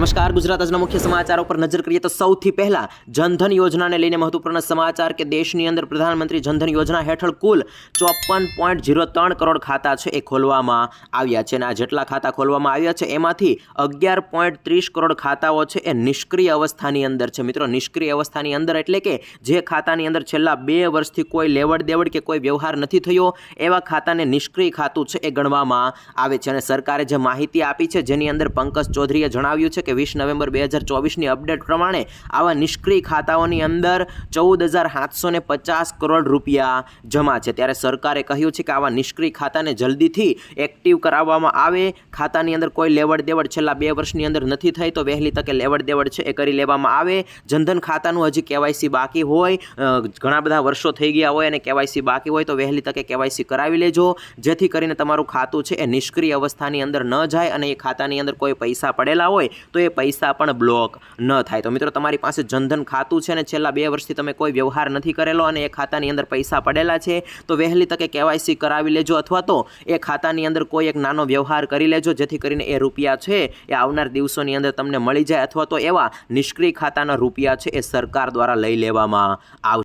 નમસ્કાર, ગુજરાત આજના મુખ્ય સમાચારો પર નજર કરીએ તો સૌથી પહેલા જનધન યોજનાને લઈને મહત્વપૂર્ણ સમાચાર કે દેશની અંદર પ્રધાનમંત્રી જનધન યોજના હેઠળ કુલ ચોપન પોઈન્ટ ઝીરો ત્રણ કરોડ ખાતા છે એ ખોલવામાં આવ્યા છે અને આ જેટલા ખાતા ખોલવામાં આવ્યા છે એમાંથી અગિયાર પોઈન્ટ ત્રીસ કરોડ ખાતાઓ છે એ નિષ્ક્રિય અવસ્થાની અંદર છે. મિત્રો, નિષ્ક્રિય અવસ્થાની અંદર એટલે કે જે ખાતાની અંદર છેલ્લા બે વર્ષથી કોઈ લેવડ દેવડ કે કોઈ વ્યવહાર નથી થયો, એવા ખાતાને નિષ્ક્રિય ખાતું છે એ ગણવામાં આવે છે. અને સરકારે જે માહિતી આપી છે, જેની અંદર પંકજ ચૌધરીએ જણાવ્યું છે કે વીસ નવેમ્બર બે હજાર ચોવીસની અપડેટ પ્રમાણે આવા નિષ્ક્રિય ખાતાઓની અંદર ચૌદ હજાર સાતસો પચાસ કરોડ રૂપિયા જમા છે. ત્યારે સરકારે કહ્યું છે કે આવા નિષ્ક્રિય ખાતાને જલ્દીથી એક્ટિવ કરાવવામાં આવે. ખાતાની અંદર કોઈ લેવડ દેવડ છેલ્લા બે વર્ષની અંદર નથી થઈ તો વહેલી તકે લેવડ દેવડ છે એ કરી લેવામાં આવે. જનધન ખાતાનું હજી કેવાયસી બાકી હોય ઘણા બધા વર્ષો થઈ ગયા હોય અને કેવાયસી બાકી હોય તો વહેલી તકે કેવાયસી કરાવી લેજો. જેથી કરીને તમારું ખાતું છે એ નિષ્ક્રિય અવસ્થાની અંદર ન જાય અને એ ખાતાની અંદર કોઈ પૈસા પડેલા હોય એ પૈસા પણ બ્લોક ન થાય. તો મિત્રો, તમારી પાસે જનધન ખાતું છે અને છેલ્લા બે વર્ષથી તમે કોઈ વ્યવહાર નથી કરેલો અને એ ખાતાની અંદર પૈસા પડેલા છે, તો વહેલી તકે કેવાયસી કરાવી લેજો અથવા તો એ ખાતાની અંદર કોઈ એક નાનો વ્યવહાર કરી લેજો, જેથી કરીને એ રૂપિયા છે એ આવનાર દિવસોની અંદર તમને મળી જાય અથવા તો એવા નિષ્ક્રિય ખાતાના રૂપિયા છે એ સરકાર દ્વારા લઈ લેવામાં આવશે.